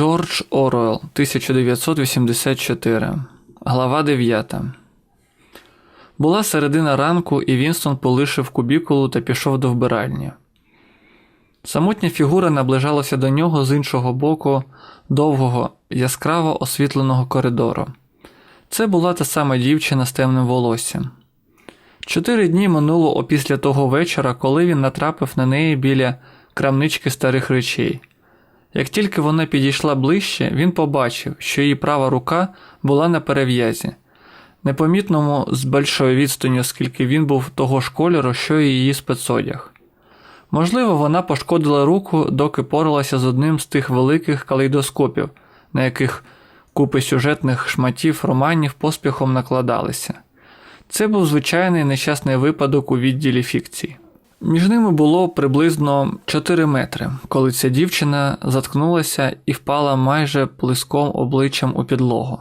Джордж Оруелл, 1984. Глава 9. Була середина ранку, і Вінстон полишив кубікулу та пішов до вбиральні. Самотня фігура наближалася до нього з іншого боку довгого, яскраво освітленого коридору. Це була та сама дівчина з темним волоссям. Чотири дні минуло опісля того вечора, коли він натрапив на неї біля крамнички старих речей. Як тільки вона підійшла ближче, він побачив, що її права рука була на перев'язі, непомітному з большої відстані, оскільки він був того ж кольору, що і її спецодяг. Можливо, вона пошкодила руку, доки поралася з одним з тих великих калейдоскопів, на яких купи сюжетних шматів романів поспіхом накладалися. Це був звичайний нещасний випадок у відділі фікцій. Між ними було приблизно 4 метри, коли ця дівчина заткнулася і впала майже плиском обличчям у підлогу.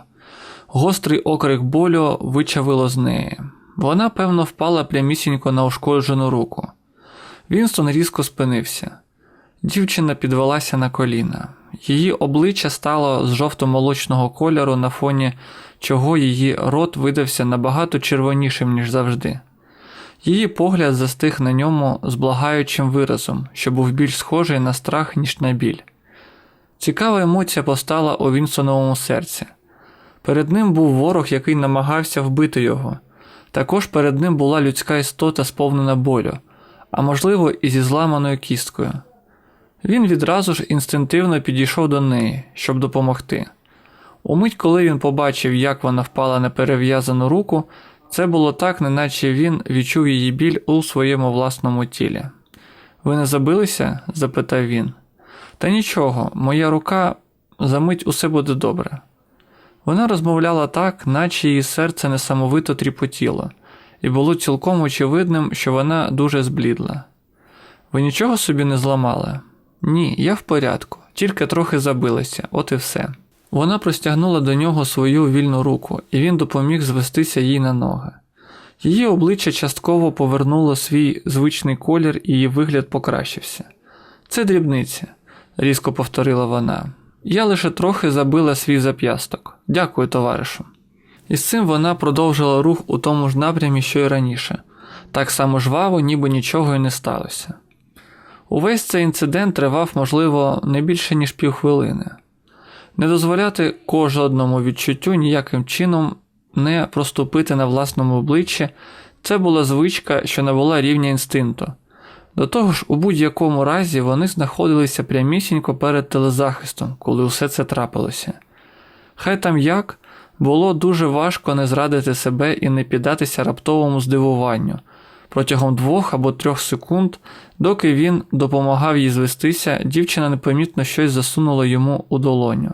Гострий окрик болю вичавило з неї. Вона, певно, впала прямісінько на ушкоджену руку. Вінстон різко спинився. Дівчина підвелася на коліна. Її обличчя стало з жовто-молочного кольору, на фоні чого її рот видався набагато червонішим, ніж завжди. Її погляд застиг на ньому з благаючим виразом, що був більш схожий на страх, ніж на біль. Цікава емоція постала у Вінсоновому серці. Перед ним був ворог, який намагався вбити його. Також перед ним була людська істота, сповнена болю, а можливо, і зі зламаною кісткою. Він відразу ж інстинктивно підійшов до неї, щоб допомогти. Умить, коли він побачив, як вона впала на перев'язану руку, це було так, неначе він відчув її біль у своєму власному тілі. Ви не забилися? запитав він. Та нічого, моя рука замить усе буде добре. Вона розмовляла так, наче її серце несамовито тріпотіло, і було цілком очевидним, що вона дуже зблідла. Ви нічого собі не зламали? Ні, я в порядку, тільки трохи забилася, от і все. Вона простягнула до нього свою вільну руку, і він допоміг звестися їй на ноги. Її обличчя частково повернуло свій звичний колір, і її вигляд покращився. Це дрібниця, різко повторила вона. Я лише трохи забила свій зап'ясток. Дякую, товаришу. І з цим вона продовжила рух у тому ж напрямі, що й раніше, так само жваво, ніби нічого й не сталося. Увесь цей інцидент тривав, можливо, не більше, ніж півхвилини. Не дозволяти кожному відчуттю ніяким чином не проступити на власному обличчі це була звичка, що набула рівня інстинкту. До того ж, у будь-якому разі вони знаходилися прямісінько перед телезахистом, коли усе це трапилося. Хай там як, було дуже важко не зрадити себе і не піддатися раптовому здивуванню. Протягом двох або трьох секунд, доки він допомагав їй звестися, дівчина непомітно щось засунула йому у долоню.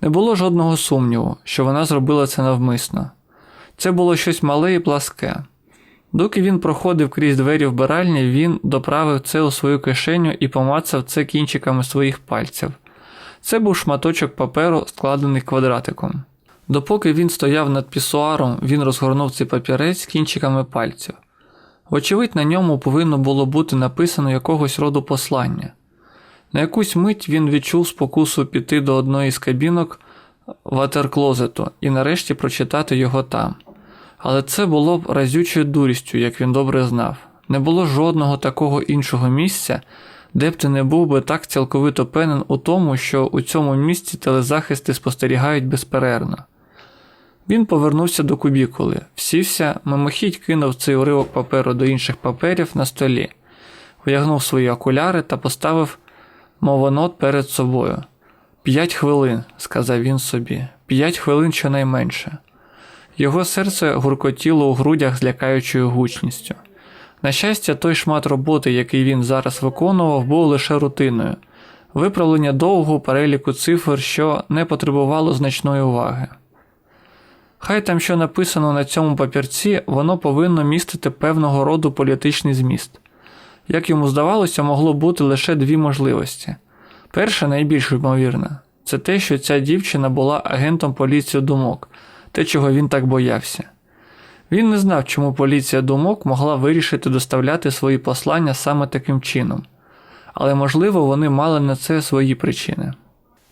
Не було жодного сумніву, що вона зробила це навмисно. Це було щось мале і пласке. Доки він проходив крізь двері вбиральні, він доправив це у свою кишеню і помацав це кінчиками своїх пальців. Це був шматочок паперу, складений квадратиком. Допоки він стояв над пісуаром, він розгорнув цей папірець кінчиками пальців. Вочевидь, на ньому повинно було бути написано якогось роду послання. На якусь мить він відчув спокусу піти до одної з кабінок ватерклозету і нарешті прочитати його там. Але це було б разючою дурістю, як він добре знав. Не було жодного такого іншого місця, де б ти не був би так цілковито певен у тому, що у цьому місці телезахисти спостерігають безперервно. Він повернувся до кубікули, всівся, мимохідь кинув цей уривок паперу до інших паперів на столі, виягнув свої окуляри та поставив мовонот перед собою. П'ять хвилин, сказав він собі, п'ять хвилин щонайменше. Його серце гуркотіло у грудях з лякаючою гучністю. На щастя, той шмат роботи, який він зараз виконував, був лише рутиною, виправлення довгого переліку цифр, що не потребувало значної уваги. Хай там що написано на цьому папірці, воно повинно містити певного роду політичний зміст. Як йому здавалося, могло бути лише дві можливості. Перша, найбільш ймовірна, це те, що ця дівчина була агентом поліції думок, те, чого він так боявся. Він не знав, чому поліція думок могла вирішити доставляти свої послання саме таким чином, але можливо вони мали на це свої причини.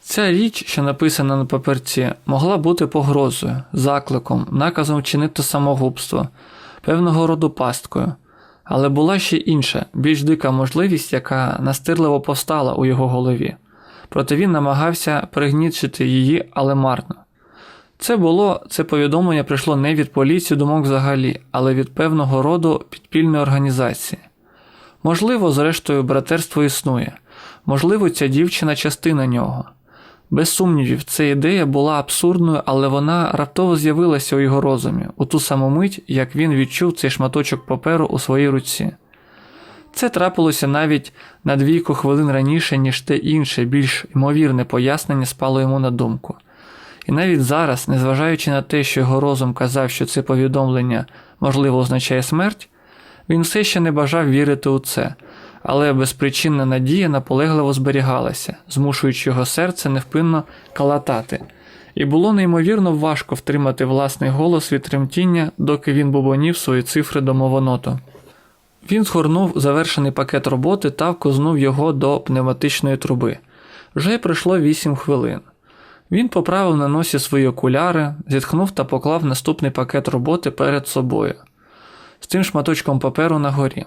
Ця річ, що написана на паперці, могла бути погрозою, закликом, наказом вчинити самогубство, певного роду пасткою, але була ще інша, більш дика можливість, яка настирливо повстала у його голові. Проте він намагався пригнічити її, але марно. Це було це повідомлення прийшло не від поліції думок взагалі, але від певного роду підпільної організації. Можливо, зрештою, братерство існує, можливо, ця дівчина частина нього. Без сумнівів, ця ідея була абсурдною, але вона раптово з'явилася у його розумі у ту саму мить, як він відчув цей шматочок паперу у своїй руці. Це трапилося навіть на двійку хвилин раніше, ніж те інше, більш ймовірне пояснення спало йому на думку. І навіть зараз, незважаючи на те, що його розум казав, що це повідомлення можливо означає смерть, він все ще не бажав вірити у це, але безпричинна надія наполегливо зберігалася, змушуючи його серце невпинно калатати, і було неймовірно важко втримати власний голос від тремтіння, доки він бубонів свої цифри до мовоноту. Він згорнув завершений пакет роботи та вкознув його до пневматичної труби. Вже пройшло 8 хвилин. Він поправив на носі свої окуляри, зітхнув та поклав наступний пакет роботи перед собою з тим шматочком паперу на горі.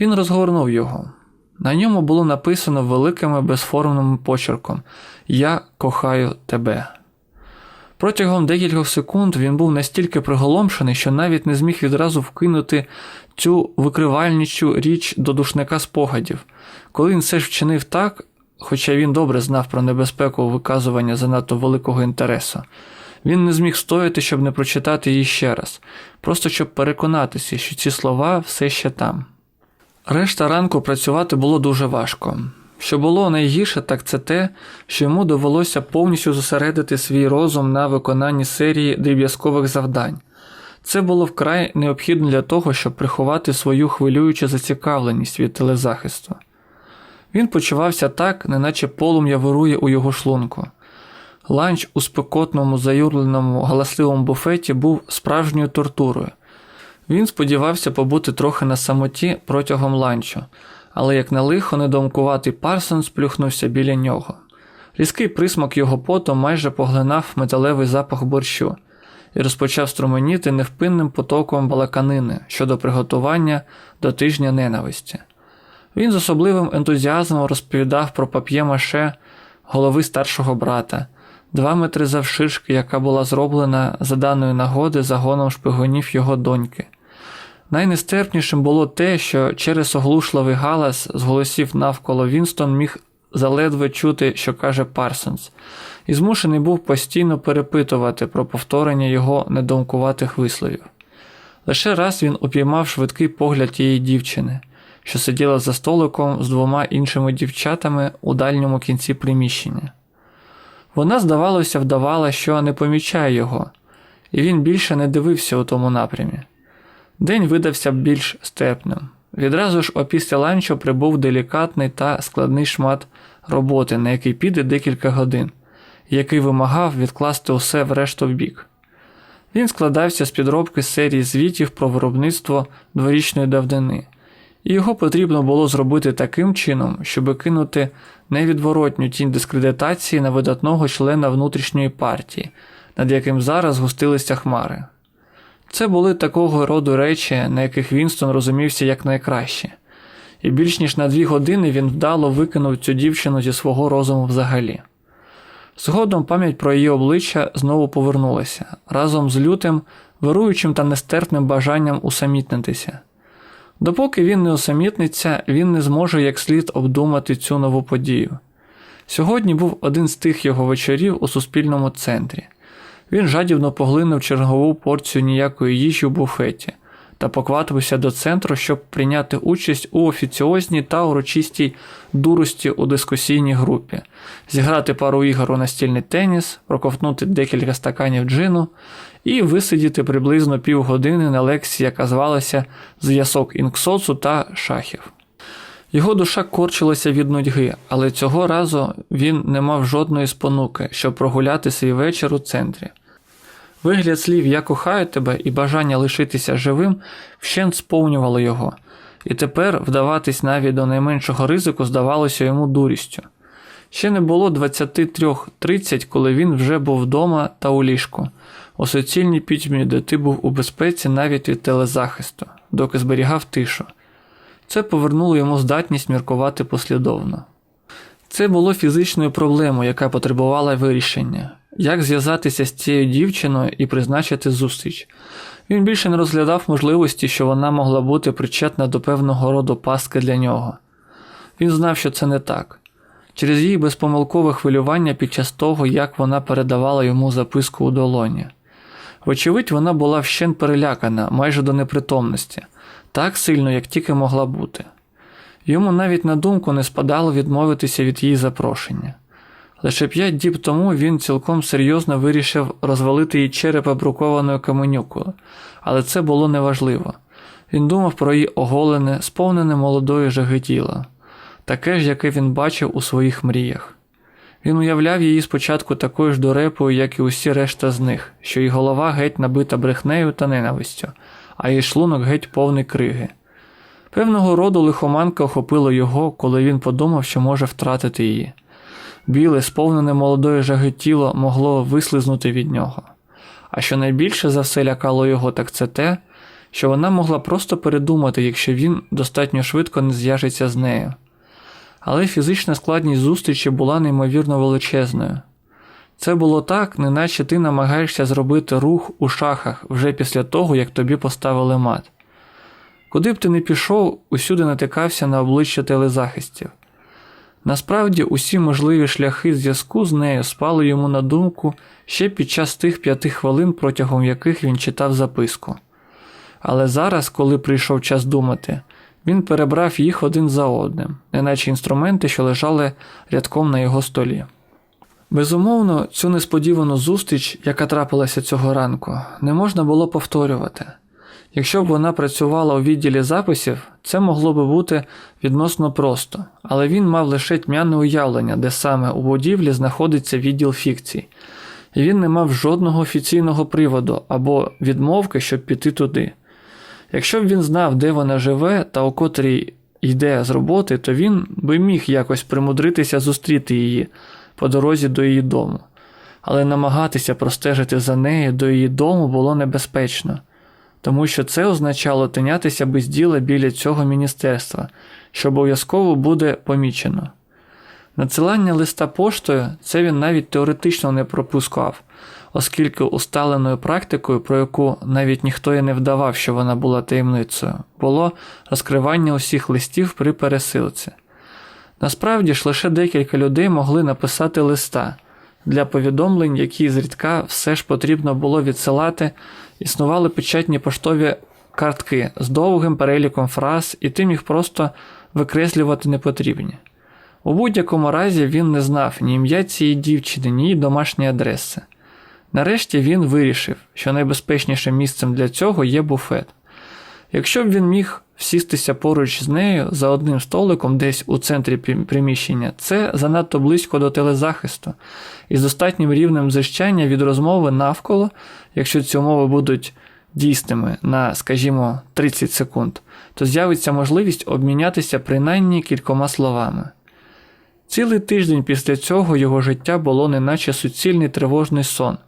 Він розгорнув його. На ньому було написано великими безформним почерком Я кохаю тебе. Протягом декількох секунд він був настільки приголомшений, що навіть не зміг відразу вкинути цю викривальничу річ до душника спогадів. Коли він все ж вчинив так, хоча він добре знав про небезпеку виказування занадто великого інтересу, він не зміг стояти, щоб не прочитати її ще раз, просто щоб переконатися, що ці слова все ще там. Решта ранку працювати було дуже важко. Що було найгірше, так це те, що йому довелося повністю зосередити свій розум на виконанні серії дріб'язкових завдань. Це було вкрай необхідно для того, щоб приховати свою хвилюючу зацікавленість від телезахисту. Він почувався так, неначе полум'я вирує у його шлунку. Ланч у спекотному, заюрленому, галасливому буфеті був справжньою тортурою. Він сподівався побути трохи на самоті протягом ланчу, але як на лихо недомкуватий Парсон сплюхнувся біля нього. Різкий присмак його поту майже поглинав металевий запах борщу і розпочав струменіти невпинним потоком балаканини щодо приготування до тижня ненависті. Він з особливим ентузіазмом розповідав про пап'є-маше голови старшого брата, два метри завширшки, яка була зроблена за даної нагоди загоном шпигунів його доньки. Найнестерпнішим було те, що через оглушливий галас з голосів навколо Вінстон міг заледве чути, що каже Парсонс, і змушений був постійно перепитувати про повторення його недомкуватих висловів. Лише раз він упіймав швидкий погляд тієї дівчини, що сиділа за столиком з двома іншими дівчатами у дальньому кінці приміщення. Вона, здавалося, вдавала, що не помічає його, і він більше не дивився у тому напрямі. День видався більш степним. Відразу ж опісля ланчу прибув делікатний та складний шмат роботи, на який піде декілька годин, який вимагав відкласти усе врешту в бік. Він складався з підробки серії звітів про виробництво дворічної давнини, і його потрібно було зробити таким чином, щоб кинути невідворотню тінь дискредитації на видатного члена внутрішньої партії, над яким зараз густилися хмари. Це були такого роду речі, на яких Вінстон розумівся якнайкраще, і більш ніж на дві години він вдало викинув цю дівчину зі свого розуму взагалі. Згодом пам'ять про її обличчя знову повернулася разом з лютим, вируючим та нестерпним бажанням усамітнитися. Допоки він не усамітниться, він не зможе як слід обдумати цю нову подію. Сьогодні був один з тих його вечорів у суспільному центрі. Він жадібно поглинув чергову порцію ніякої їжі в буфеті та покватився до центру, щоб прийняти участь у офіціозній та урочистій дурості у дискусійній групі, зіграти пару ігор у настільний теніс, проковтнути декілька стаканів джину і висидіти приблизно півгодини на лекції, яка звалася Зв'язок інксоцу та шахів. Його душа корчилася від нудьги, але цього разу він не мав жодної спонуки, щоб прогуляти свій вечір у центрі. Вигляд слів Я кохаю тебе і бажання лишитися живим вщент сповнювало його, і тепер вдаватись навіть до найменшого ризику здавалося йому дурістю. Ще не було 23.30, коли він вже був вдома та у ліжку, у суцільній пітьмі, де ти був у безпеці навіть від телезахисту, доки зберігав тишу. Це повернуло йому здатність міркувати послідовно. Це було фізичною проблемою, яка потребувала вирішення. Як зв'язатися з цією дівчиною і призначити зустріч? Він більше не розглядав можливості, що вона могла бути причетна до певного роду пастки для нього. Він знав, що це не так. Через її безпомилкове хвилювання під час того, як вона передавала йому записку у долоні. Вочевидь, вона була вщент перелякана, майже до непритомності, так сильно, як тільки могла бути. Йому навіть на думку не спадало відмовитися від її запрошення. Лише п'ять діб тому він цілком серйозно вирішив розвалити її черепа брукованою каменюкою, але це було неважливо. Він думав про її оголене, сповнене молодої жаги тіла, таке ж, яке він бачив у своїх мріях. Він уявляв її спочатку такою ж дурепою, як і усі решта з них, що її голова геть набита брехнею та ненавистю, а її шлунок геть повний криги. Певного роду лихоманка охопила його, коли він подумав, що може втратити її. Біле, сповнене молодої жаги тіло могло вислизнути від нього. А що найбільше за все лякало його, так це те, що вона могла просто передумати, якщо він достатньо швидко не зв'яжеться з нею. Але фізична складність зустрічі була неймовірно величезною. Це було так, неначе ти намагаєшся зробити рух у шахах вже після того, як тобі поставили мат. Куди б ти не пішов, усюди натикався на обличчя телезахистів. Насправді, усі можливі шляхи зв'язку з нею спали йому на думку ще під час тих п'яти хвилин, протягом яких він читав записку. Але зараз, коли прийшов час думати, він перебрав їх один за одним, неначе інструменти, що лежали рядком на його столі. Безумовно, цю несподівану зустріч, яка трапилася цього ранку, не можна було повторювати. Якщо б вона працювала у відділі записів, це могло би бути відносно просто, але він мав лише тьмяне уявлення, де саме у будівлі знаходиться відділ фікцій, і він не мав жодного офіційного приводу або відмовки, щоб піти туди. Якщо б він знав, де вона живе та у котрій йде з роботи, то він би міг якось примудритися зустріти її по дорозі до її дому, але намагатися простежити за нею до її дому було небезпечно тому що це означало тинятися без діла біля цього міністерства, що обов'язково буде помічено. Надсилання листа поштою це він навіть теоретично не пропускав, оскільки усталеною практикою, про яку навіть ніхто і не вдавав, що вона була таємницею, було розкривання усіх листів при пересилці. Насправді ж лише декілька людей могли написати листа для повідомлень, які зрідка все ж потрібно було відсилати існували печатні поштові картки з довгим переліком фраз, і тим їх просто викреслювати не потрібні. У будь-якому разі він не знав ні ім'я цієї дівчини, ні її домашні адреси. Нарешті він вирішив, що найбезпечнішим місцем для цього є буфет. Якщо б він міг всістися поруч з нею за одним столиком десь у центрі приміщення, це занадто близько до телезахисту, і з достатнім рівнем зищання від розмови навколо, якщо ці умови будуть дійсними на, скажімо, 30 секунд, то з'явиться можливість обмінятися принаймні кількома словами. Цілий тиждень після цього його життя було неначе суцільний тривожний сон.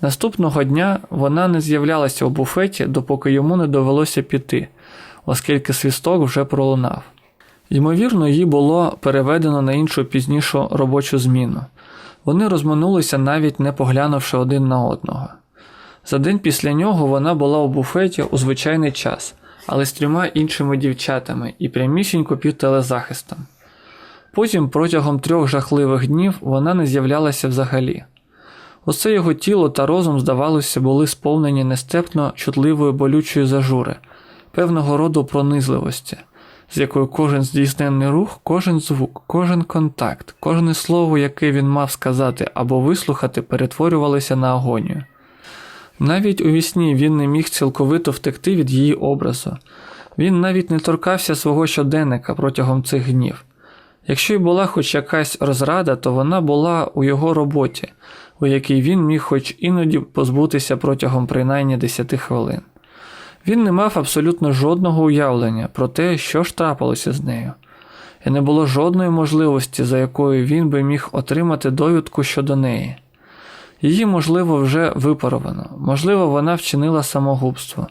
Наступного дня вона не з'являлася у буфеті, допоки йому не довелося піти, оскільки свісток вже пролунав. Ймовірно, її було переведено на іншу пізнішу робочу зміну. Вони розминулися, навіть не поглянувши один на одного. За день після нього вона була у буфеті у звичайний час, але з трьома іншими дівчатами і прямісінько під телезахистом. Потім протягом трьох жахливих днів вона не з'являлася взагалі. Усе його тіло та розум, здавалося, були сповнені нестепно чутливої болючої зажури, певного роду пронизливості, з якою кожен здійсненний рух, кожен звук, кожен контакт, кожне слово, яке він мав сказати або вислухати, перетворювалося на агонію. Навіть у вісні він не міг цілковито втекти від її образу, він навіть не торкався свого щоденника протягом цих днів. Якщо й була хоч якась розрада, то вона була у його роботі, у якій він міг хоч іноді позбутися протягом принаймні 10 хвилин. Він не мав абсолютно жодного уявлення про те, що ж трапилося з нею. і не було жодної можливості, за якою він би міг отримати довідку щодо неї. Її, можливо, вже випаровано, можливо, вона вчинила самогубство,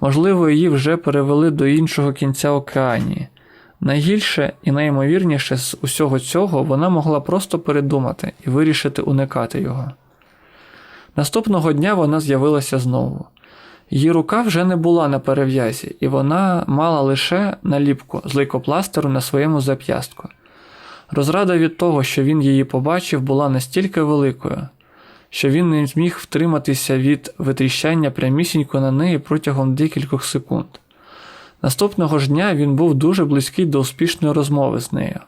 можливо, її вже перевели до іншого кінця океанії. Найгірше і найімовірніше з усього цього вона могла просто передумати і вирішити уникати його. Наступного дня вона з'явилася знову. Її рука вже не була на перев'язі, і вона мала лише наліпку з лейкопластеру на своєму зап'ястку. Розрада від того, що він її побачив, була настільки великою, що він не зміг втриматися від витріщання прямісінько на неї протягом декількох секунд. Наступного ж дня він був дуже близький до успішної розмови з нею.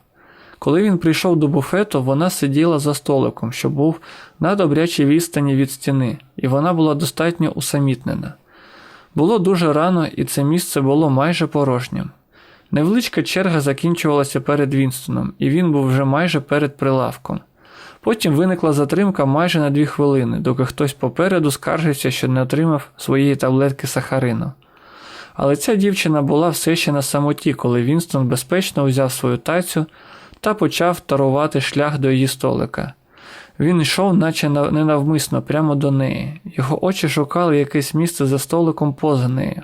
Коли він прийшов до буфету, вона сиділа за столиком, що був на добрячій відстані від стіни, і вона була достатньо усамітнена. Було дуже рано, і це місце було майже порожнім. Невеличка черга закінчувалася перед Вінстоном, і він був вже майже перед прилавком. Потім виникла затримка майже на дві хвилини, доки хтось попереду скаржився, що не отримав своєї таблетки сахарину. Але ця дівчина була все ще на самоті, коли Вінстон безпечно узяв свою тацю та почав тарувати шлях до її столика. Він йшов, наче ненавмисно, прямо до неї. Його очі шукали якесь місце за столиком поза нею.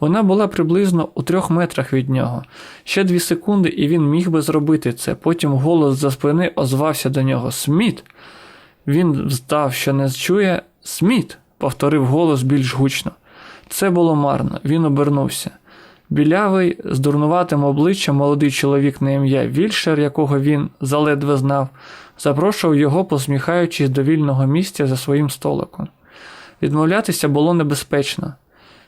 Вона була приблизно у трьох метрах від нього. Ще дві секунди, і він міг би зробити це. Потім голос за спини озвався до нього Сміт. Він вздав, що не чує Сміт, повторив голос більш гучно. Це було марно, він обернувся. Білявий, з дурнуватим обличчям молодий чоловік на ім'я Вільшер, якого він заледве знав, запрошував його, посміхаючись до вільного місця за своїм столиком. Відмовлятися було небезпечно.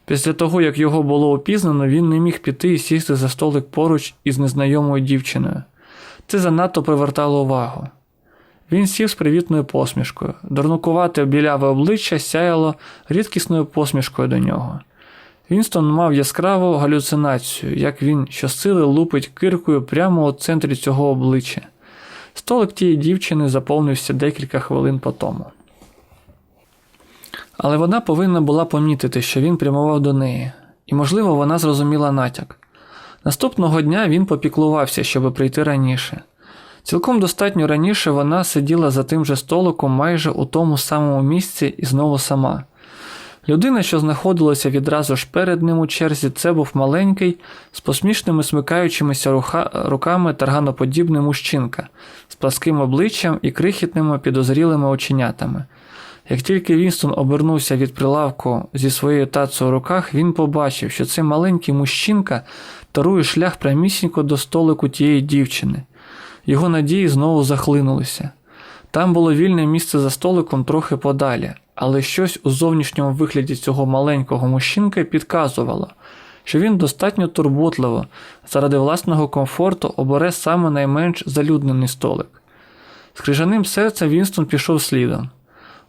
Після того, як його було опізнано, він не міг піти і сісти за столик поруч із незнайомою дівчиною. Це занадто привертало увагу. Він сів з привітною посмішкою. Дурнукувате біляве обличчя сяяло рідкісною посмішкою до нього. Вінстон мав яскраву галюцинацію, як він щосили лупить киркою прямо у центрі цього обличчя. Столик тієї дівчини заповнився декілька хвилин по тому. Але вона повинна була помітити, що він прямував до неї, і, можливо, вона зрозуміла натяк. Наступного дня він попіклувався, щоб прийти раніше. Цілком достатньо раніше вона сиділа за тим же столиком майже у тому самому місці і знову сама. Людина, що знаходилася відразу ж перед ним у черзі, це був маленький, з посмішними смикаючимися руха, руками тарганоподібний мужчинка, з пласким обличчям і крихітними підозрілими оченятами. Як тільки Вінстон обернувся від прилавку зі своєю тацею у руках, він побачив, що цей маленький мужчинка тарує шлях прямісінько до столику тієї дівчини. Його надії знову захлинулися. Там було вільне місце за столиком трохи подалі, але щось у зовнішньому вигляді цього маленького мужчинки підказувало, що він достатньо турботливо, заради власного комфорту обере саме найменш залюднений столик. З крижаним серцем Вінстон пішов слідом.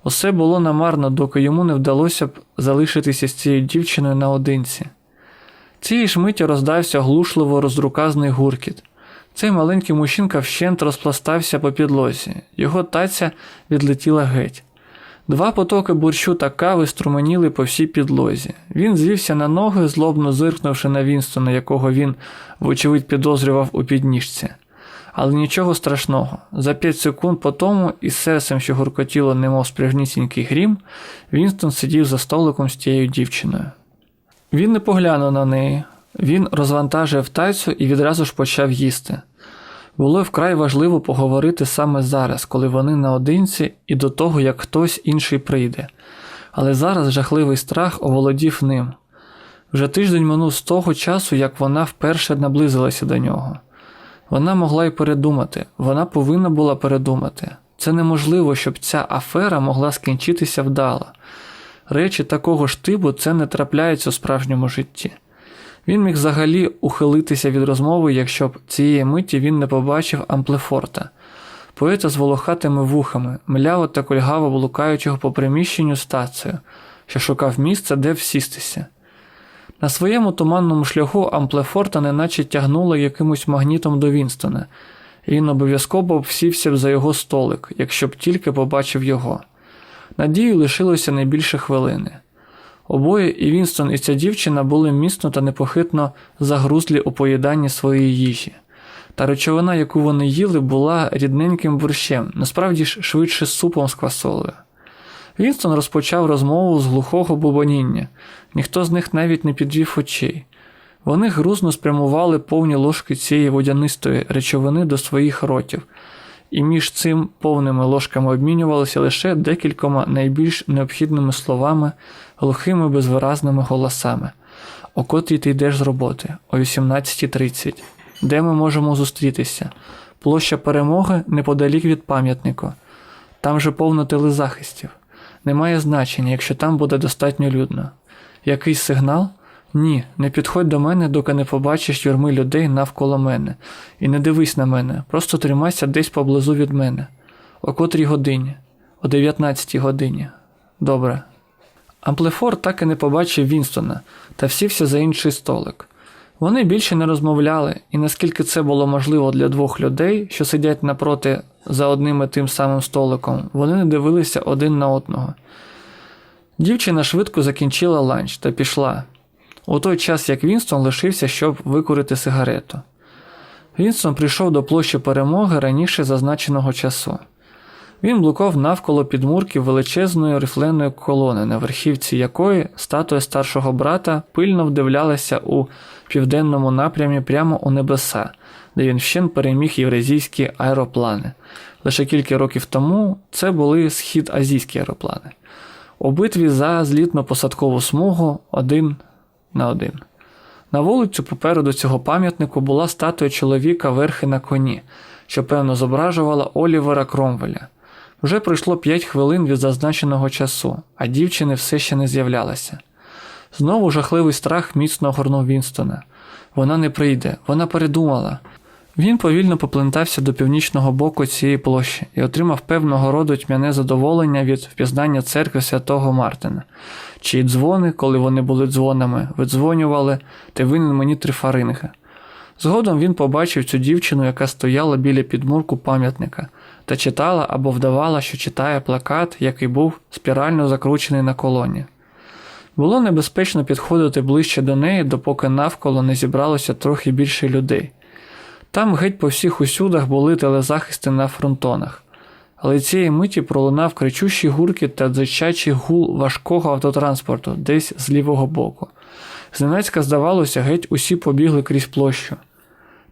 Усе було намарно, доки йому не вдалося б залишитися з цією дівчиною наодинці. Цієї ж миті роздався глушливо розруказний гуркіт. Цей маленький мужчинка вщент розпластався по підлозі, його таця відлетіла геть. Два потоки борщу та кави струменіли по всій підлозі. Він звівся на ноги, злобно зиркнувши на Вінстона, якого він, вочевидь, підозрював у підніжці. Але нічого страшного. За п'ять секунд по тому, із серцем, що гуркотіло, немов спряжнісінький грім, Вінстон сидів за столиком з тією дівчиною. Він не поглянув на неї, він розвантажив тайцю і відразу ж почав їсти. Було вкрай важливо поговорити саме зараз, коли вони наодинці, і до того, як хтось інший прийде. Але зараз жахливий страх оволодів ним. Вже тиждень минув з того часу, як вона вперше наблизилася до нього. Вона могла й передумати, вона повинна була передумати. Це неможливо, щоб ця афера могла скінчитися вдало. Речі такого ж типу це не трапляється у справжньому житті. Він міг взагалі ухилитися від розмови, якщо б цієї миті він не побачив Амплефорта, поета з волохатими вухами, мляво та кульгаво блукаючого по приміщенню стацію, що шукав місце, де всістися. На своєму туманному шляху Амплефорта неначе тягнуло якимось магнітом до Вінстона, і він обов'язково всівся б за його столик, якщо б тільки побачив його. Надію лишилося не більше хвилини. Обоє і Вінстон, і ця дівчина були міцно та непохитно загрузлі у поїданні своєї їжі. Та речовина, яку вони їли, була рідненьким борщем, насправді ж швидше супом з квасолею. Вінстон розпочав розмову з глухого бубоніння. Ніхто з них навіть не підвів очей. Вони грузно спрямували повні ложки цієї водянистої речовини до своїх ротів, і між цим повними ложками обмінювалися лише декількома найбільш необхідними словами, глухими безвиразними голосами. О котрій ти йдеш з роботи, о 18.30. Де ми можемо зустрітися? Площа перемоги неподалік від пам'ятнику. Там же повно телезахистів. Немає значення, якщо там буде достатньо людно. Якийсь сигнал? Ні, не підходь до мене, доки не побачиш юрми людей навколо мене. І не дивись на мене, просто тримайся десь поблизу від мене. О котрій годині? О 19 годині. Добре. Амплефор так і не побачив Вінстона та сівся за інший столик. Вони більше не розмовляли, і наскільки це було можливо для двох людей, що сидять напроти за одним і тим самим столиком, вони не дивилися один на одного. Дівчина швидко закінчила ланч та пішла, у той час як Вінстон лишився, щоб викурити сигарету. Вінстон прийшов до площі перемоги раніше зазначеного часу. Він блукав навколо підмурків величезної рифленої колони, на верхівці якої статуя старшого брата пильно вдивлялася у південному напрямі прямо у небеса, де він вщен переміг євразійські аероплани. Лише кілька років тому це були схід азійські аероплани. У битві за злітно-посадкову смугу один на один. На вулицю попереду цього пам'ятнику була статуя чоловіка верхи на коні, що певно зображувала Олівера Кромвеля. Вже пройшло п'ять хвилин від зазначеного часу, а дівчини все ще не з'являлася. Знову жахливий страх міцно огорнув Вінстона. Вона не прийде, вона передумала. Він повільно поплентався до північного боку цієї площі і отримав певного роду тьмяне задоволення від впізнання церкви святого Мартина, чиї дзвони, коли вони були дзвонами, видзвонювали ти винен мені три фаринги. Згодом він побачив цю дівчину, яка стояла біля підмурку пам'ятника, та читала або вдавала, що читає плакат, який був спірально закручений на колоні. Було небезпечно підходити ближче до неї, допоки навколо не зібралося трохи більше людей. Там геть по всіх усюдах були телезахисти на фронтонах, але цієї миті пролунав кричущий гуркіт та дзичачий гул важкого автотранспорту десь з лівого боку. Зненацька, здавалося, геть усі побігли крізь площу.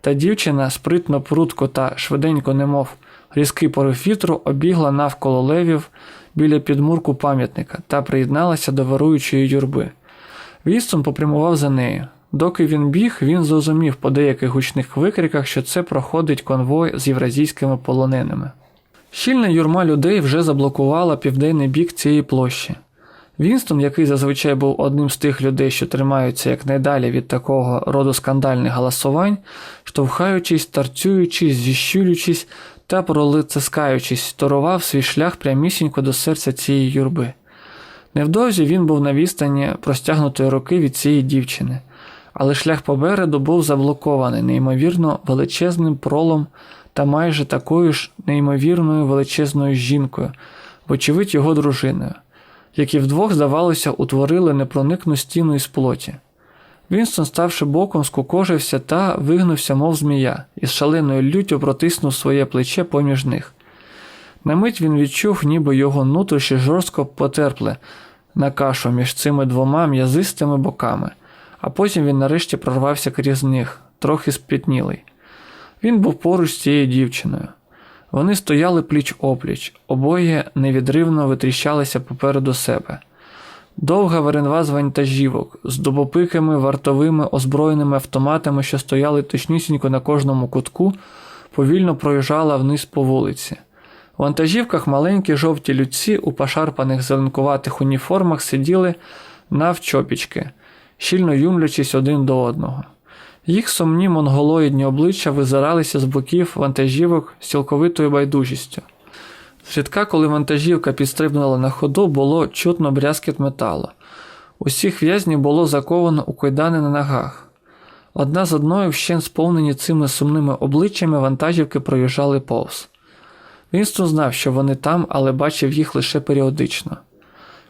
Та дівчина спритно прутко та швиденько, немов різкий порив вітру, обігла навколо левів біля підмурку пам'ятника та приєдналася до вируючої юрби. Вістон попрямував за нею. Доки він біг, він зрозумів по деяких гучних викриках, що це проходить конвой з євразійськими полоненими. Щільна юрма людей вже заблокувала південний бік цієї площі. Вінстон, який зазвичай був одним з тих людей, що тримаються якнайдалі від такого роду скандальних голосувань, штовхаючись, тарцюючись, зіщулюючись та пролицискаючись, торував свій шлях прямісінько до серця цієї юрби. Невдовзі він був на відстані простягнутої руки від цієї дівчини, але шлях попереду був заблокований неймовірно величезним пролом та майже такою ж неймовірною величезною жінкою, вочевидь його дружиною, які вдвох, здавалося, утворили непроникну стіну із плоті. Вінстон, ставши боком, скукожився та вигнувся, мов змія, і з шаленою люттю протиснув своє плече поміж них. На мить він відчув, ніби його нутрощі жорстко потерпли на кашу між цими двома м'язистими боками, а потім він нарешті прорвався крізь них, трохи спітнілий. Він був поруч з цією дівчиною. Вони стояли пліч опліч, обоє невідривно витріщалися попереду себе. Довга веренва з вантажівок з добопикими вартовими озброєними автоматами, що стояли точнісінько на кожному кутку, повільно проїжджала вниз по вулиці. У вантажівках маленькі жовті людці у пошарпаних зеленкуватих уніформах сиділи навчопічки, щільно юмлячись один до одного. Їх сумні монголоїдні обличчя визиралися з боків вантажівок з цілковитою байдужістю. Зрідка, коли вантажівка підстрибнула на ходу, було чутно брязкіт металу. Усіх в'язнів було заковано у кайдани на ногах. Одна з одною вщен сповнені цими сумними обличчями вантажівки проїжджали повз. Вінстон знав, що вони там, але бачив їх лише періодично.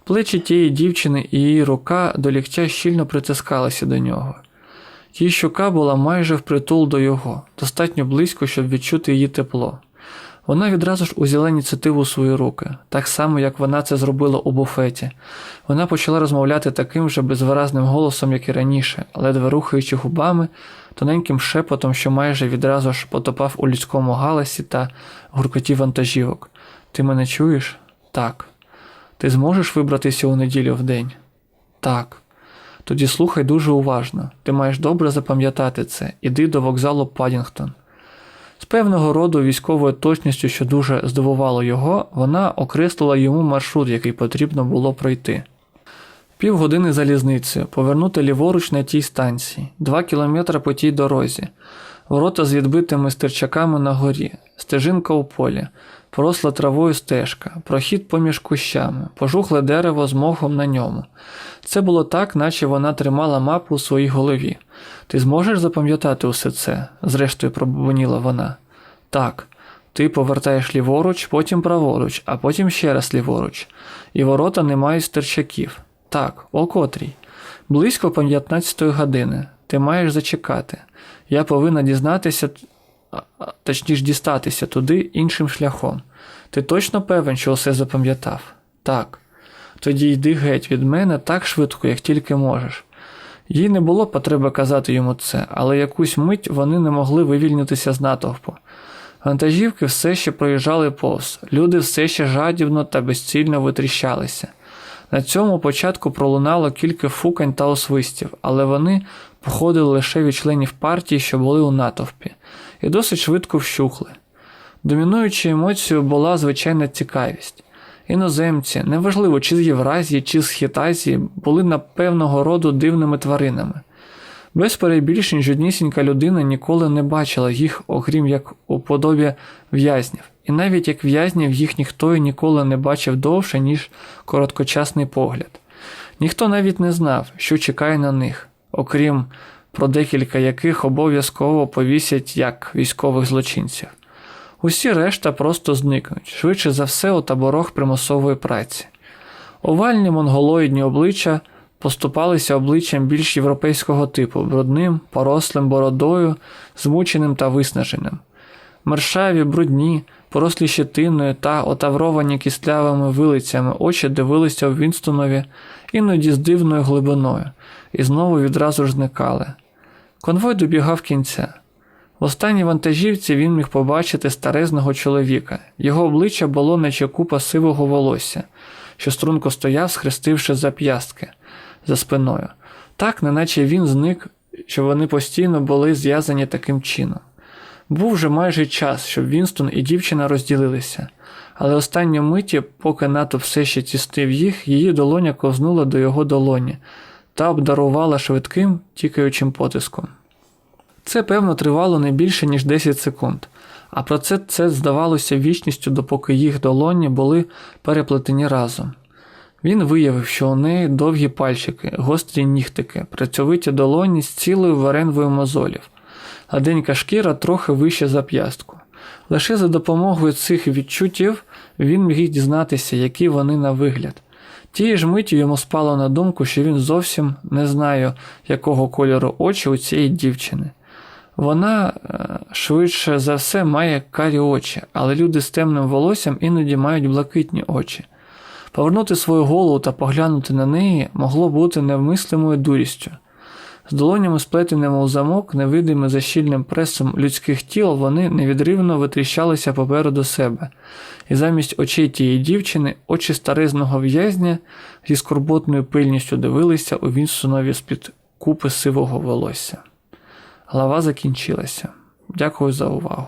Плечі тієї дівчини і її рука до ліктя щільно притискалися до нього. Її щока була майже впритул до його, достатньо близько, щоб відчути її тепло. Вона відразу ж узяла ініціативу у свої руки, так само, як вона це зробила у буфеті. Вона почала розмовляти таким же безвиразним голосом, як і раніше, ледве рухаючи губами, тоненьким шепотом, що майже відразу ж потопав у людському галасі та гуркоті вантажівок. Ти мене чуєш? Так. Ти зможеш вибратися у неділю в день? Так. Тоді слухай дуже уважно. Ти маєш добре запам'ятати це. Іди до вокзалу Падінгтон. З певного роду військовою точністю, що дуже здивувало його, вона окреслила йому маршрут, який потрібно було пройти. Півгодини залізницею, повернути ліворуч на тій станції, два кілометри по тій дорозі, ворота з відбитими стирчаками на горі, стежинка у полі, поросла травою стежка, прохід поміж кущами, пожухле дерево з мохом на ньому. Це було так, наче вона тримала мапу у своїй голові. Ти зможеш запам'ятати усе це? зрештою пробубоніла вона. Так. Ти повертаєш ліворуч, потім праворуч, а потім ще раз ліворуч. І ворота не мають стирчаків. Так, о котрій. Близько 15 години. Ти маєш зачекати. Я повинна дізнатися, точніше дістатися туди іншим шляхом. Ти точно певен, що все запам'ятав? Так. Тоді йди геть від мене так швидко, як тільки можеш. Їй не було потреби казати йому це, але якусь мить вони не могли вивільнитися з натовпу. Вантажівки все ще проїжджали повз, люди все ще жадібно та безцільно витріщалися. На цьому початку пролунало кілька фукань та освистів, але вони походили лише від членів партії, що були у натовпі, і досить швидко вщухли. Домінуючою емоцією була звичайна цікавість. Іноземці, неважливо чи з Євразії, чи з Хітазії, були на певного роду дивними тваринами. Без перебільшень жоднісінька людина ніколи не бачила їх, окрім як у подобі в'язнів, і навіть як в'язнів їх ніхто і ніколи не бачив довше, ніж короткочасний погляд. Ніхто навіть не знав, що чекає на них, окрім про декілька яких обов'язково повісять як військових злочинців. Усі решта просто зникнуть, швидше за все у таборах примусової праці. Овальні монголоїдні обличчя поступалися обличчям більш європейського типу, брудним, порослим бородою, змученим та виснаженим. Мершаві, брудні, порослі щетиною та отавровані кислявими вилицями очі дивилися у Вінстонові іноді з дивною глибиною, і знову відразу ж зникали. Конвой добігав кінця. В останній вантажівці він міг побачити старезного чоловіка. Його обличчя було наче купа сивого волосся, що струнко стояв, схрестивши зап'ястки за спиною. Так, неначе він зник, що вони постійно були зв'язані таким чином. Був вже майже час, щоб Вінстон і дівчина розділилися, але останньої миті, поки НАТО все ще тістив їх, її долоня ковзнула до його долоні та обдарувала швидким, тікаючим потиском. Це, певно, тривало не більше, ніж 10 секунд, а про це це здавалося вічністю, допоки їх долоні були переплетені разом. Він виявив, що у неї довгі пальчики, гострі нігтики, працьовиті долоні з цілою варенвою мозолів, гладенька шкіра трохи вище за п'ястку. Лише за допомогою цих відчуттів він міг дізнатися, які вони на вигляд. Тієї ж миті йому спало на думку, що він зовсім не знає, якого кольору очі у цієї дівчини. Вона е, швидше за все має карі очі, але люди з темним волоссям іноді мають блакитні очі. Повернути свою голову та поглянути на неї могло бути невмислимою дурістю. З долонями сплетеними у замок, невидими за щільним пресом людських тіл, вони невідривно витріщалися попереду себе, і замість очей тієї дівчини очі старезного в'язня зі скорботною пильністю дивилися у Вінсонові з-під купи сивого волосся. Глава закінчилася. Дякую за увагу.